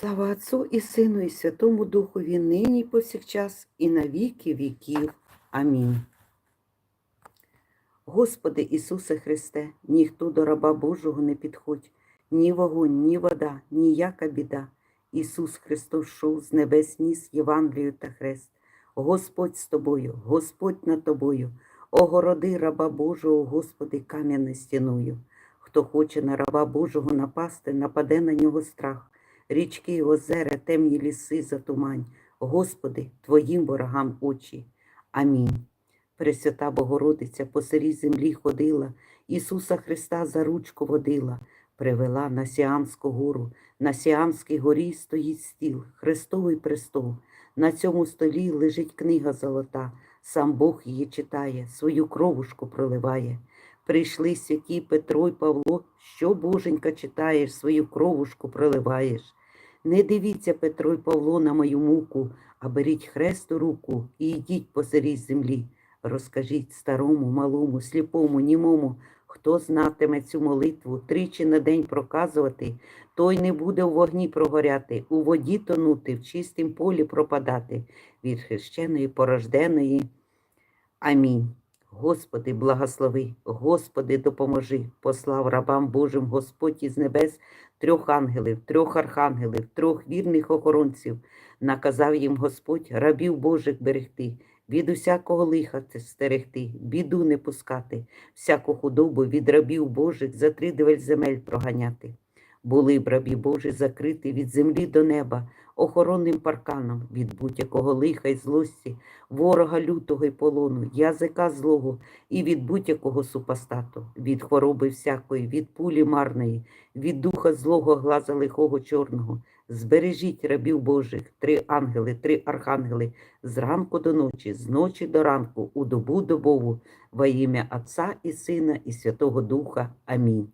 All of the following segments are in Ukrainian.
Слава Отцу і Сину, і Святому Духові, нині і повсякчас, і на віки віків. Амінь. Господи Ісусе Христе, ніхто до раба Божого не підходь, ні вогонь, ні вода, ніяка біда. Ісус Христос шов з небес ніс Євангелію та хрест. Господь з тобою, Господь над тобою, огороди раба Божого, Господи, кам'яне стіною. Хто хоче на раба Божого напасти, нападе на нього страх. Річки, озера, темні ліси затумань. Господи, Твоїм ворогам очі. Амінь. Пресвята Богородиця по сирій землі ходила, Ісуса Христа за ручку водила, привела на Сіамську гору, на Сіамській горі стоїть стіл, Христовий престол. На цьому столі лежить книга золота, сам Бог її читає, свою кровушку проливає. Прийшли святі Петро й Павло, що боженька читаєш, свою кровушку проливаєш. Не дивіться, Петро й Павло, на мою муку, а беріть хрест у руку і йдіть по сирій землі. Розкажіть старому, малому, сліпому, німому, хто знатиме цю молитву тричі на день проказувати, той не буде у вогні прогоряти, у воді тонути, в чистім полі пропадати від хрещеної порожденої. Амінь. Господи, благослови, Господи, допоможи, послав рабам Божим Господь із небес трьох ангелів, трьох архангелів, трьох вірних охоронців. Наказав їм Господь рабів Божих берегти, від усякого лиха стерегти, біду не пускати, всяку худобу від рабів Божих за три земель проганяти. Були б рабі Божі закриті від землі до неба, охоронним парканом від будь-якого лиха й злості, ворога лютого й полону, язика злого і від будь-якого супостату, від хвороби всякої, від пулі марної, від духа злого глаза лихого чорного. Збережіть рабів Божих, три ангели, три архангели, з ранку до ночі, з ночі до ранку, у добу добову, во ім'я Отця і Сина, і Святого Духа. Амінь.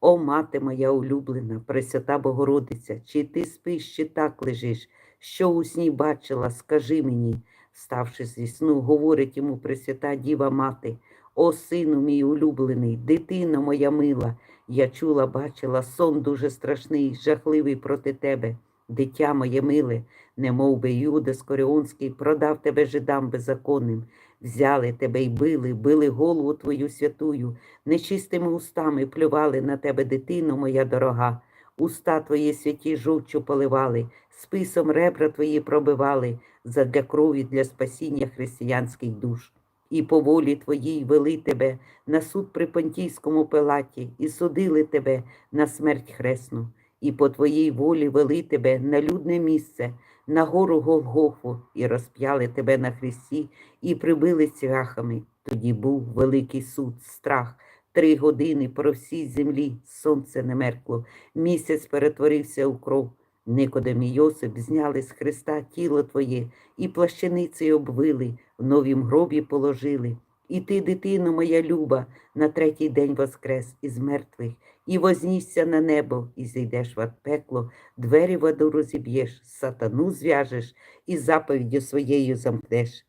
О, мати моя улюблена, Пресвята Богородиця, чи ти спиш, чи так лежиш, що у сні бачила, скажи мені, ставши зі сну, говорить йому Пресвята Діва Мати, о сину мій улюблений, дитино моя мила, я чула, бачила сон дуже страшний, жахливий проти тебе, дитя моє миле, немов би Юда Скоріонський продав тебе жидам беззаконним. Взяли тебе й били, били голову твою святую, нечистими устами плювали на тебе, дитино моя дорога. Уста твої святі жовчу поливали, списом ребра твої пробивали задля крові для спасіння християнських душ. І по волі твоїй вели тебе на суд при Понтійському пилаті, і судили тебе на смерть хресну, і по твоїй волі вели тебе на людне місце, на гору Голгофу, і розп'яли тебе на хресті, і прибили цвяхами. Тоді був великий суд, страх. Три години про всій землі сонце не меркло, місяць перетворився у кров. Никодем і Йосип зняли з Христа тіло твоє і плащаницею обвили, в новім гробі положили. І ти, дитино моя люба, на третій день воскрес із мертвих, і вознісся на небо, і зійдеш в пекло, двері в аду розіб'єш, сатану зв'яжеш і заповіддю своєю замкнеш,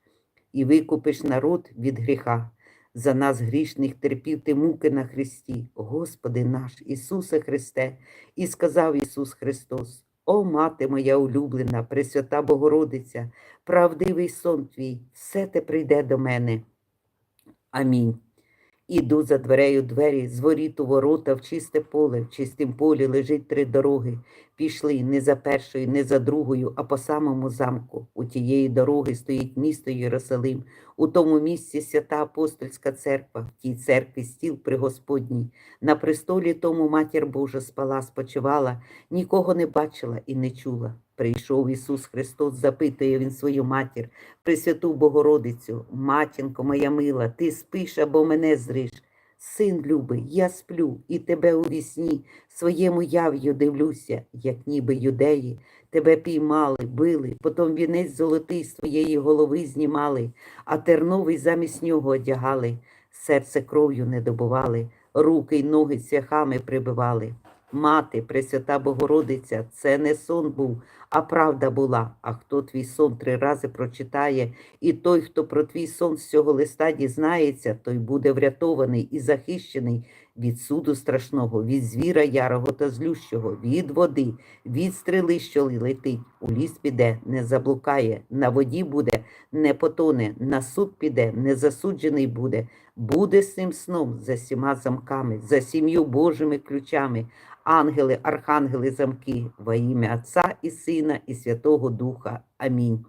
і викупиш народ від гріха. За нас грішних терпів ти муки на Христі, Господи наш Ісусе Христе, і сказав Ісус Христос. О, мати моя улюблена, Пресвята Богородиця, правдивий сон твій, все те прийде до мене. Амінь. Іду за дверею двері, з воріт у ворота в чисте поле, в чистім полі лежить три дороги. Пішли не за першою, не за другою, а по самому замку. У тієї дороги стоїть місто Єрусалим. У тому місці свята апостольська церква, в тій церкві стіл при Господній. На престолі тому матір Божа спала, спочивала, нікого не бачила і не чула. Прийшов Ісус Христос, запитує Він свою матір, Пресвяту Богородицю, матінко моя мила, ти спиш або мене зриш. Син любий, я сплю, і тебе у вісні своєму яв'ю дивлюся, як ніби юдеї, тебе піймали, били, потім вінець золотий з твоєї голови знімали, а терновий замість нього одягали, серце кров'ю не добували, руки й ноги цвяхами прибивали. Мати, Пресвята Богородиця, це не сон був, а правда була. А хто твій сон три рази прочитає, і той, хто про твій сон з цього листа дізнається, той буде врятований і захищений від суду страшного, від звіра ярого та злющого, від води, від стріли, що летить. У ліс піде, не заблукає, на воді буде, не потоне, на суд піде, не засуджений буде, буде з цим сном за сіма замками, за сім'ю Божими ключами, ангели, архангели, замки, во ім'я Отця і Сина, і Святого Духа. Амінь.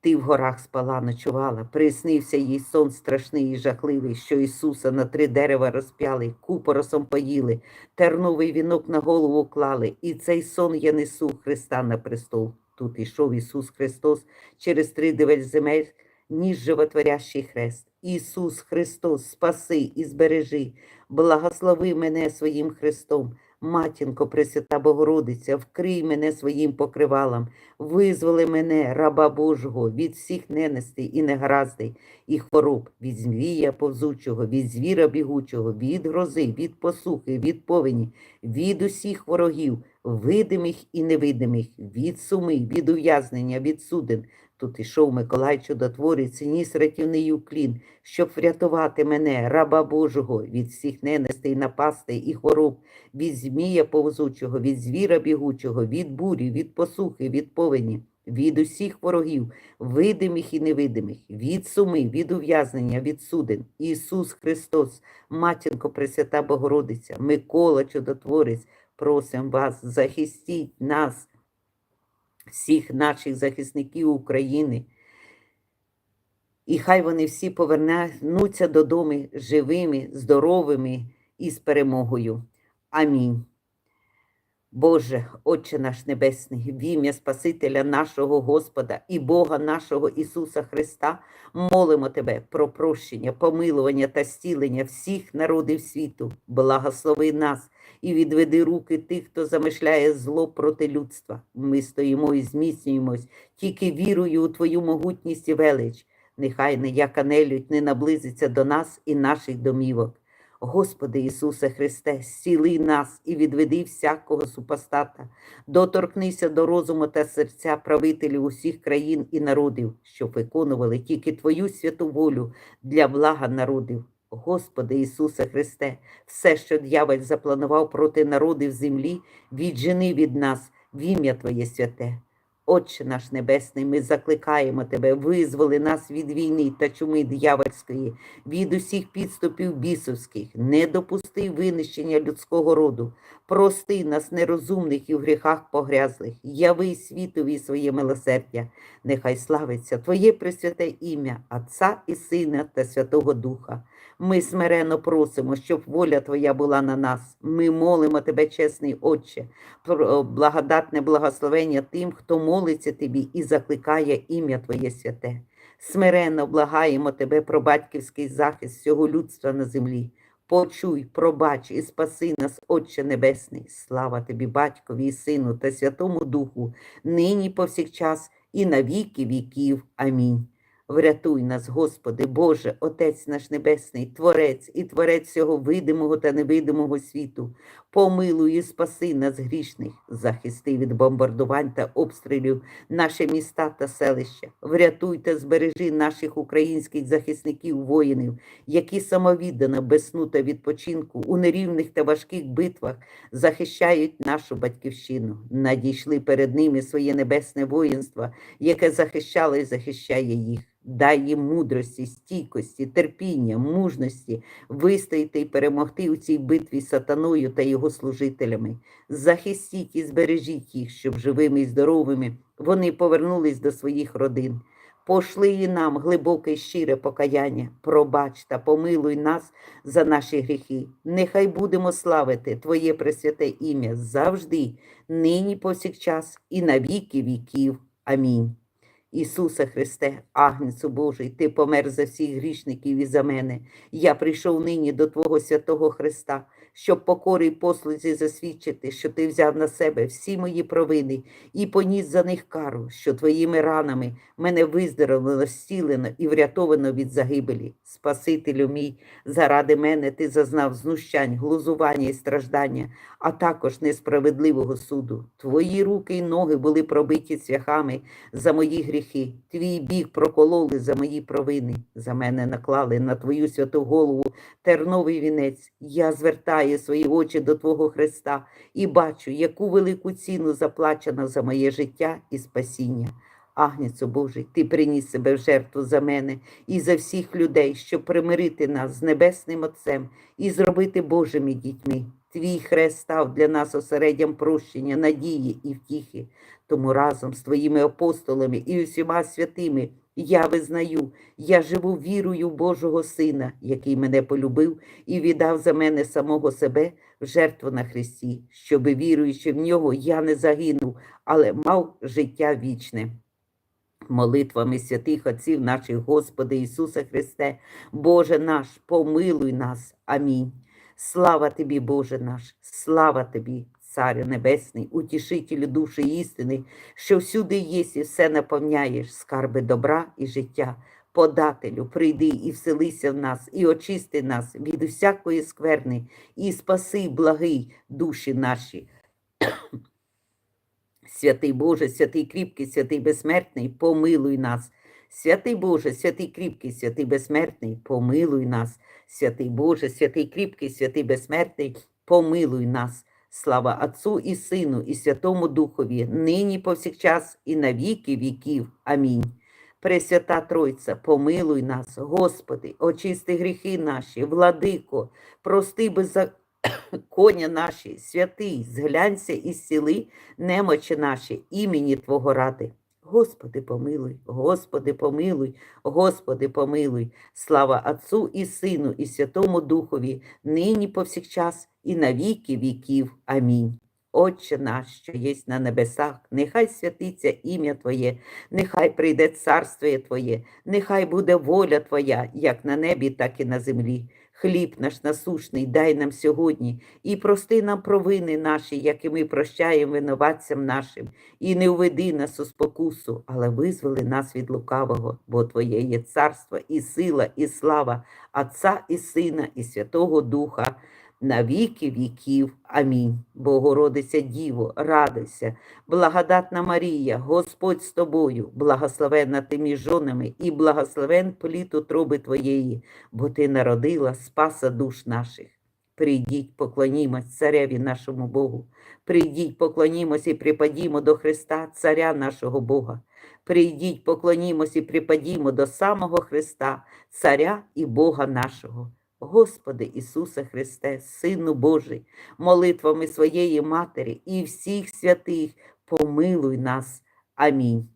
Ти в горах спала, ночувала, приснився їй сон страшний і жахливий, що Ісуса на три дерева розп'яли, купоросом поїли, терновий вінок на голову клали, і цей сон я несу Христа на престол. Тут ішов Ісус Христос через три девель земель, ніж животворящий хрест. Ісус Христос, спаси і збережи, благослови мене своїм Христом. Матінко, Пресвята Богородиця, вкрий мене своїм покривалом, визволи мене, раба Божого, від всіх ненестей і негараздей, і хвороб, від змія повзучого, від звіра бігучого, від грози, від посухи, від повені, від усіх ворогів, видимих і невидимих, від суми, від ув'язнення, від суден. Тут ішов Миколай Чудотворець, ніс рятівний уклін, щоб врятувати мене, раба Божого, від всіх ненестей, напастей і хвороб, від змія повзучого, від звіра бігучого, від бурі, від посухи, від повені, від усіх ворогів, видимих і невидимих, від суми, від ув'язнення, від суден. Ісус Христос, Матінко Пресвята Богородиця, Микола Чудотворець, просим вас, захистіть нас, всіх наших захисників України. І хай вони всі повернуться додому живими, здоровими і з перемогою. Амінь. Боже, Отче наш Небесний, в ім'я Спасителя нашого Господа і Бога нашого Ісуса Христа, молимо Тебе про прощення, помилування та стілення всіх народів світу. Благослови нас і відведи руки тих, хто замишляє зло проти людства. Ми стоїмо і зміцнюємось тільки вірою у Твою могутність і велич. Нехай ніяка нелюдь не наблизиться до нас і наших домівок. Господи Ісусе Христе, зціли нас і відведи всякого супостата, доторкнися до розуму та серця правителів усіх країн і народів, щоб виконували тільки Твою святу волю для блага народів. Господи Ісусе Христе, все, що дьяволь запланував проти народів землі, віджени від нас в ім'я Твоє святе. Отче наш Небесний, ми закликаємо Тебе, визволи нас від війни та чуми диявольської, від усіх підступів бісовських, не допусти винищення людського роду, прости нас, нерозумних і в гріхах погрязлих, яви світові своє милосердя, нехай славиться Твоє пресвяте ім'я, Отця і Сина та Святого Духа. Ми смиренно просимо, щоб воля Твоя була на нас. Ми молимо Тебе, чесний Отче, благодатне благословення тим, хто молиться Тобі і закликає ім'я Твоє святе. Смиренно благаємо Тебе про батьківський захист всього людства на землі. Почуй, пробач і спаси нас, Отче Небесний. Слава Тобі, Батькові і Сину та Святому Духу, нині повсякчас і на віки віків. Амінь. Врятуй нас, Господи, Боже, Отець наш Небесний, Творець і Творець всього видимого та невидимого світу. Помилуй і спаси нас грішних, захисти від бомбардувань та обстрілів наші міста та селища. Врятуй та збережи наших українських захисників, воїнів, які самовіддано, без сну та відпочинку у нерівних та важких битвах захищають нашу батьківщину. Надійшли перед ними своє небесне воїнство, яке захищало і захищає їх. Дай їм мудрості, стійкості, терпіння, мужності вистояти і перемогти у цій битві сатаною та його служителями. Захистіть і збережіть їх, щоб живими і здоровими вони повернулись до своїх родин. Пошли і нам глибоке і щире покаяння, пробач та помилуй нас за наші гріхи. Нехай будемо славити Твоє пресвяте ім'я завжди, нині повсякчас і на віки віків. Амінь. Ісусе Христе, Агнцю Божий, Ти помер за всіх грішників і за мене. Я прийшов нині до Твого святого Христа, щоб покори й послузі засвідчити, що Ти взяв на себе всі мої провини і поніс за них кару, що Твоїми ранами мене виздоровлено, зцілено і врятовано від загибелі. Спасителю мій, заради мене ти зазнав знущань, глузування і страждання, а також несправедливого суду. Твої руки й ноги були пробиті цвяхами за мої гріхи, твій бік прокололи за мої провини. За мене наклали на твою святу голову терновий вінець. Я звертаю свої очі до Твого Христа і бачу, яку велику ціну заплачено за моє життя і спасіння. Агнецю Божий, ти приніс себе в жертву за мене і за всіх людей, щоб примирити нас з Небесним Отцем і зробити Божими дітьми. Твій хрест став для нас осереддям прощення, надії і втіхи. Тому разом з твоїми апостолами і усіма святими я визнаю, я живу вірою Божого Сина, який мене полюбив і віддав за мене самого себе в жертву на Христі, щоби віруючи в нього, я не загинув, але мав життя вічне. Молитвами святих отців наших Господи Ісуса Христе, Боже наш, помилуй нас. Амінь. Слава тобі, Боже наш, слава тобі, Царю Небесний, утішителю душі істини, що всюди єсть і все наповняєш, скарби добра і життя. Подателю, прийди і вселися в нас, і очисти нас від усякої скверни, і спаси, благий душі наші. Святий Боже, святий кріпкий, святий безсмертний, помилуй нас. Святий Боже, святий кріпкий, святий безсмертний, помилуй нас. Святий Боже, святий кріпкий, святий безсмертний, помилуй нас. Слава Отцу і Сину, і Святому Духові, нині повсякчас, і на віки віків. Амінь. Пресвята Тройця, помилуй нас, Господи, очисти гріхи наші, владико, прости беззаконня наші, святий, зглянься і зціли немочі наші, імені Твого ради. Господи, помилуй, Господи, помилуй, Господи, помилуй. Слава Отцу і Сину, і Святому Духові, нині повсякчас, і на віки віків. Амінь. Отче наш, що єсть на небесах, нехай святиться ім'я Твоє, нехай прийде царство Твоє, нехай буде воля Твоя, як на небі, так і на землі. Хліб наш насушний дай нам сьогодні, і прости нам провини наші, як і ми прощаємо винуватцям нашим, і не уведи нас у спокусу, але визволи нас від лукавого, бо Твоє є царство, і сила, і слава, Отця і Сина, і Святого Духа на віки віків. Амінь. Богородиця Діво, радуйся, благодатна Марія, Господь з тобою, благословенна ти між жонами і благословен плід утроби Твоєї, бо Ти народила спаса душ наших. Прийдіть, поклонімось цареві нашому Богу. Прийдіть, поклонімось і припадімо до Христа, Царя нашого Бога. Прийдіть, поклонімось і припадімо до самого Христа, Царя і Бога нашого. Господи Ісусе Христе, Сину Божий, молитвами своєї Матері і всіх святих, помилуй нас. Амінь.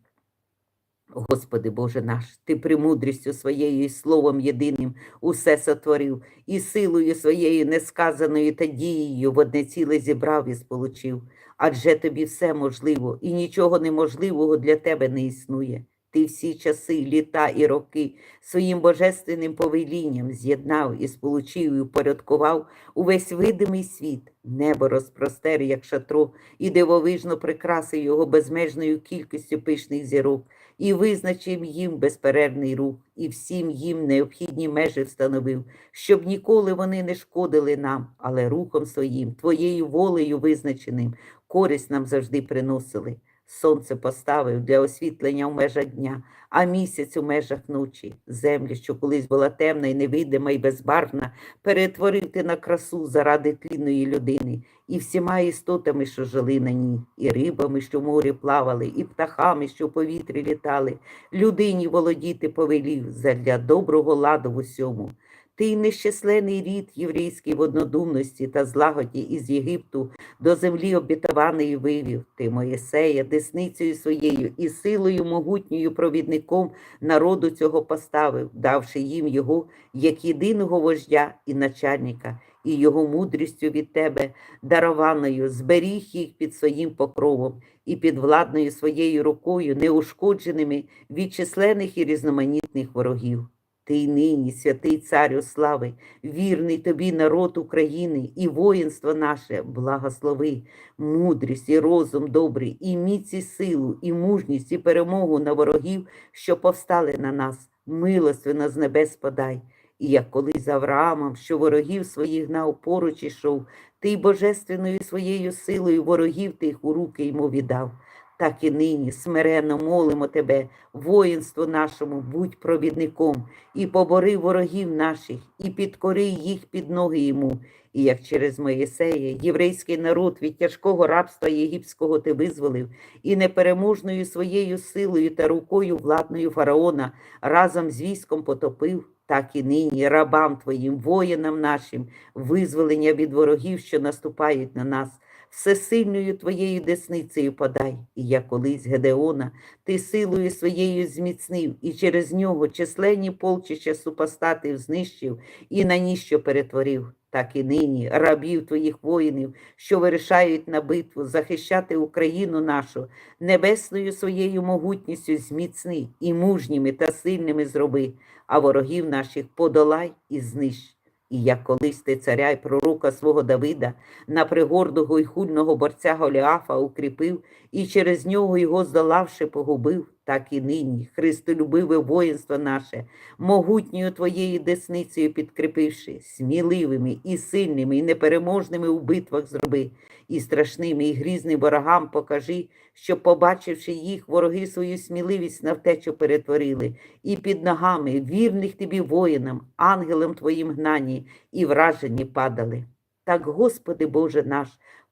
Господи Боже наш, Ти премудрістю своєю і Словом єдиним усе сотворив, і силою своєю несказаною та дією в одне ціле зібрав і сполучив. Адже тобі все можливо, і нічого неможливого для тебе не існує. Ти всі часи, літа і роки своїм божественним повелінням з'єднав і сполучив і упорядкував увесь видимий світ, небо розпростер, як шатро, і дивовижно прикрасив його безмежною кількістю пишних зірок, і визначив їм безперервний рух, і всім їм необхідні межі встановив, щоб ніколи вони не шкодили нам, але рухом своїм, твоєю волею визначеним, користь нам завжди приносили. Сонце поставив для освітлення в межах дня, а місяць у межах ночі. Землю, що колись була темна і невидима і безбарвна, перетворив ти на красу заради тлінної людини, і всіма істотами, що жили на ній, і рибами, що в морі плавали, і птахами, що в повітрі літали, людині володіти повелів задля доброго ладу в усьому. Ти нещаслений рід єврейський в однодумності та злагоді із Єгипту до землі обітованої вивів. Ти Моєсея, десницею своєю і силою могутньою провідником народу цього поставив, давши їм його як єдиного вождя і начальника, і його мудрістю від тебе, дарованою, зберіг їх під своїм покровом і під владною своєю рукою, неушкодженими від численних і різноманітних ворогів. Ти й нині, святий царю слави, вірний тобі народ України і воїнство наше, благослови, мудрість і розум добрий, і міць і силу, і мужність, і перемогу на ворогів, що повстали на нас, милостивно з небес подай. І як колись з Авраамом, що ворогів своїх гнав поруч ішов, ти божественною своєю силою ворогів тих у руки йому віддав. Так і нині смиренно молимо тебе, воїнство нашому, будь провідником, і побори ворогів наших, і підкори їх під ноги йому. І як через Моїсея, єврейський народ від тяжкого рабства єгипського ти визволив, і непереможною своєю силою та рукою владною фараона разом з військом потопив, так і нині рабам твоїм, воїнам нашим, визволення від ворогів, що наступають на нас. Всесильною твоєю десницею подай, і як колись Гедеона, ти силою своєю зміцнив, і через нього численні полчища супостатів знищив і на ніщо перетворив. Так і нині рабів твоїх воїнів, що вирішають на битву захищати Україну нашу, небесною своєю могутністю зміцни і мужніми та сильними зроби, а ворогів наших подолай і знищ. І як колись ти царя й пророка свого Давида на пригордого й хульного борця Голіафа укріпив, і через нього його здолавши погубив, так і нині Христолюбиве воїнство наше, могутньою твоєю десницею підкріпивши, сміливими і сильними, і непереможними у битвах зроби, і страшними, і грізним ворогам покажи, що, побачивши їх, вороги свою сміливість на втечу перетворили, і під ногами вірних тобі воїнам, ангелам твоїм гнані, і вражені падали. Так, Господи Боже наш,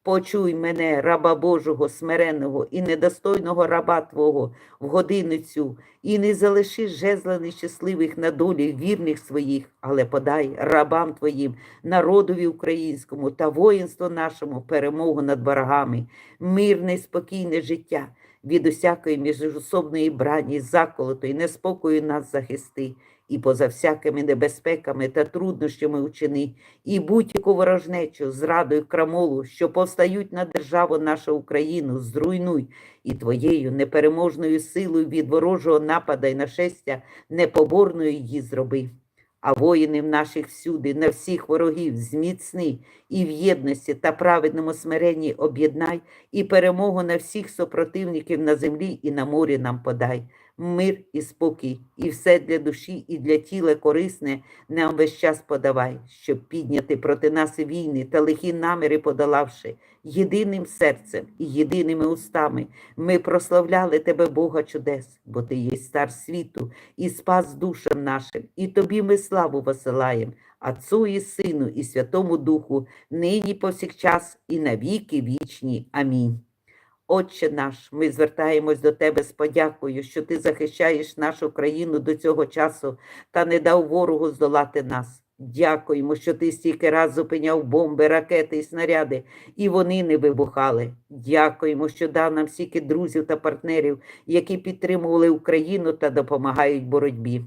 почуй мене, раба Божого, смиреного і недостойного раба Твого, в годину цю, і не залиши жезла нещасливих на долі вірних своїх, але подай рабам Твоїм, народові українському та воїнству нашому перемогу над ворогами, мирне і спокійне життя. Від усякої міжособної брані, заколотої, неспокою нас захисти, і поза всякими небезпеками та труднощами учини, і будь-яку ворожнечу, зраду і крамолу, що повстають на державу нашу Україну, зруйнуй, і твоєю непереможною силою від ворожого напада й нашестя непоборною її зроби. А воїнів наших всюди, на всіх ворогів, зміцни і в єдності та праведному смиренні об'єднай, і перемогу на всіх супротивників на землі і на морі нам подай. Мир і спокій, і все для душі, і для тіла корисне нам весь час подавай, щоб підняти проти нас війни та лихі наміри подолавши, єдиним серцем і єдиними устами ми прославляли Тебе, Бога чудес, бо Ти є стар світу і спас душам нашим, і Тобі ми славу посилаєм, Отцу і Сину, і Святому Духу, нині повсякчас, і навіки вічні. Амінь. Отче наш, ми звертаємось до Тебе з подякою, що Ти захищаєш нашу країну до цього часу та не дав ворогу здолати нас. Дякуємо, що ти стільки раз зупиняв бомби, ракети і снаряди, і вони не вибухали. Дякуємо, що дав нам стільки друзів та партнерів, які підтримували Україну та допомагають боротьбі.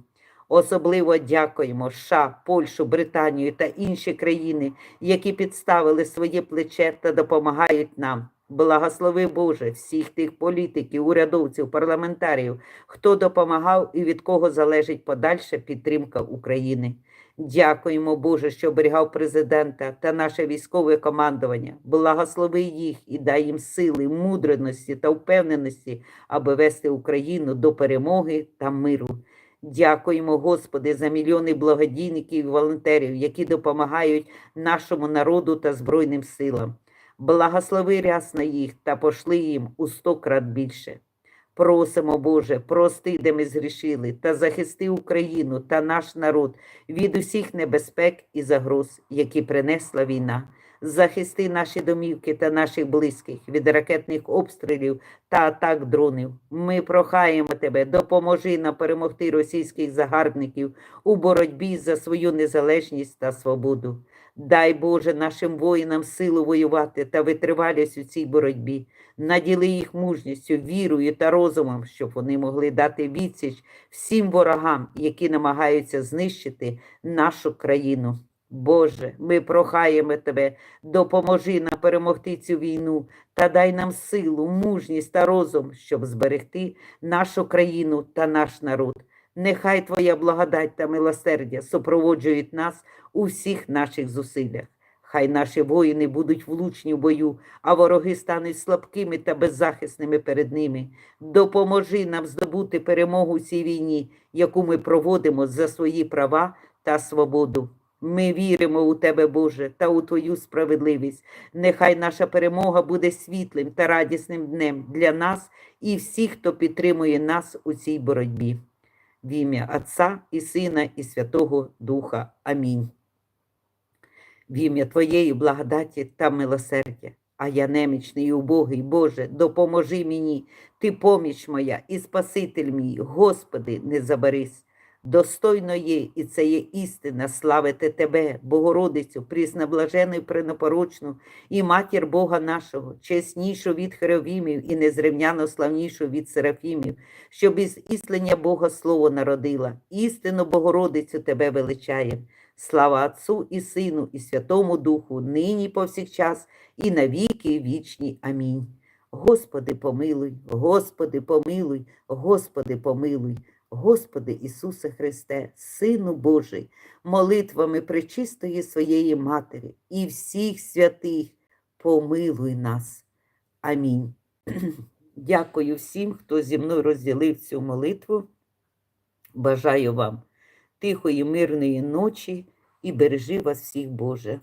Особливо дякуємо США, Польщу, Британію та інші країни, які підставили своє плече та допомагають нам. Благослови Боже всіх тих політиків, урядовців, парламентарів, хто допомагав і від кого залежить подальша підтримка України. Дякуємо, Боже, що оберігав президента та наше військове командування. Благослови їх і дай їм сили, мудрості та впевненості, аби вести Україну до перемоги та миру. Дякуємо, Господи, за мільйони благодійників і волонтерів, які допомагають нашому народу та Збройним силам. Благослови рясно їх та пошли їм у сто крат більше. Просимо, Боже, прости, де ми згрішили, та захисти Україну та наш народ від усіх небезпек і загроз, які принесла війна. Захисти наші домівки та наших близьких від ракетних обстрілів та атак дронів. Ми прохаємо тебе, допоможи нам перемогти російських загарбників у боротьбі за свою незалежність та свободу. Дай Боже нашим воїнам силу воювати та витривалість у цій боротьбі. Наділи їх мужністю, вірою та розумом, щоб вони могли дати відсіч всім ворогам, які намагаються знищити нашу країну. Боже, ми прохаємо Тебе, допоможи нам перемогти цю війну та дай нам силу, мужність та розум, щоб зберегти нашу країну та наш народ. Нехай Твоя благодать та милосердя супроводжують нас у всіх наших зусиллях. Хай наші воїни будуть влучні в бою, а вороги стануть слабкими та беззахисними перед ними. Допоможи нам здобути перемогу у цій війні, яку ми проводимо за свої права та свободу. Ми віримо у Тебе, Боже, та у Твою справедливість. Нехай наша перемога буде світлим та радісним днем для нас і всіх, хто підтримує нас у цій боротьбі. В ім'я Отця і Сина, і Святого Духа. Амінь. В ім'я Твоєї благодаті та милосердя. А я немічний і убогий, Боже, допоможи мені, Ти поміч моя і Спаситель мій, Господи, не забарись. Достойно є, і це є істина, славити Тебе, Богородицю, прісноблажену і пренопорочну, і матір Бога нашого, чеснішу від херовімів і незрівняно славнішу від серафімів, щоб із іслення Бога Слово народила, істину Богородицю Тебе величає. Слава Отцу і Сину, і Святому Духу, нині повсякчас, і навіки вічні. Амінь. Господи, помилуй, Господи, помилуй, Господи, помилуй. Господи Ісусе Христе, Сину Божий, молитвами пречистої своєї Матері і всіх святих, помилуй нас. Амінь. Дякую всім, хто зі мною розділив цю молитву. Бажаю вам тихої, мирної ночі і бережи вас всіх, Боже.